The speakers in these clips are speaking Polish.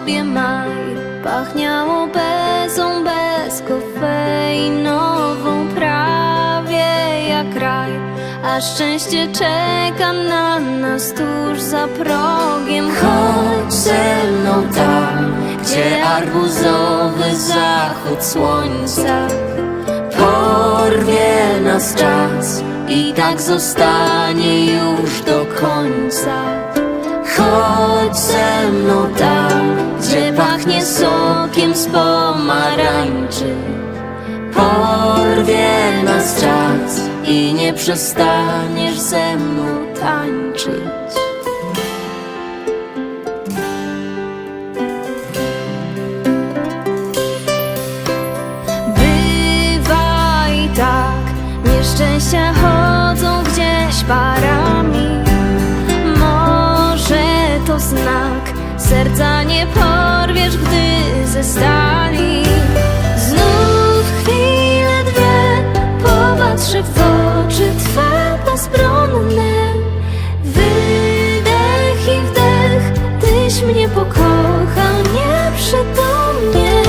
sobie maj. Pachniało bezą, bez kofeinową Prawie jak raj. A szczęście czeka na nas tuż za progiem. Chodź ze mną tam, gdzie arbuzowy zachód słońca Porwie nas czas i tak zostanie już do końca. Chodź ze mną tam, gdzie pachnie sokiem z pomarańczy. Porwie nas czas i nie przestaniesz ze mną tańczyć. Bywa i tak, nieszczęścia oczy Twe bezbronne. Wydech i wdech, Tyś mnie pokochał nieprzytomnie.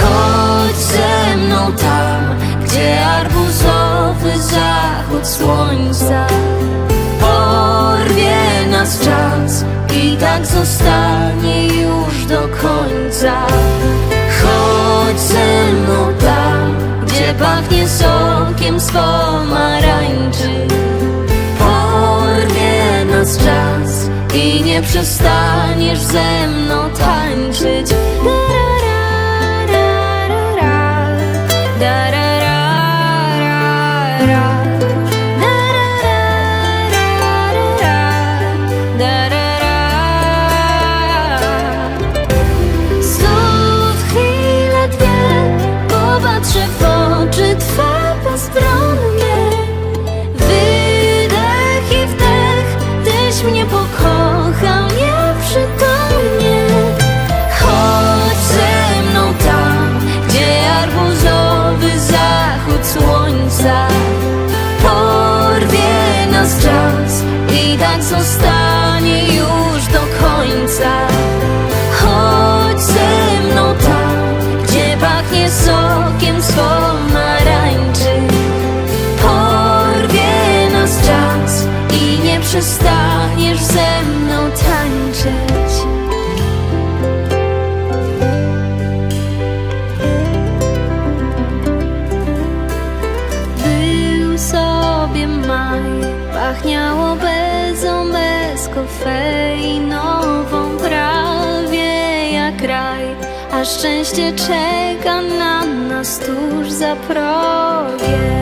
Chodź ze mną tam, gdzie arbuzowy zachód słońca Porwie nas czas i tak zostanie już do końca Chodź ze mną tam, gdzie pachnie sokiem z nie przestaniesz ze mną tańczyć słońca Porwie nas czas i tak zostanie już do końca. Chodź ze mną tam, gdzie pachnie sokiem z pomarańczy. Porwie nas czas i nie przestaniesz ze mną tańczyć Pachniało bezą, bez kofeinową Prawie jak raj. A szczęście czeka na nas tuż za progiem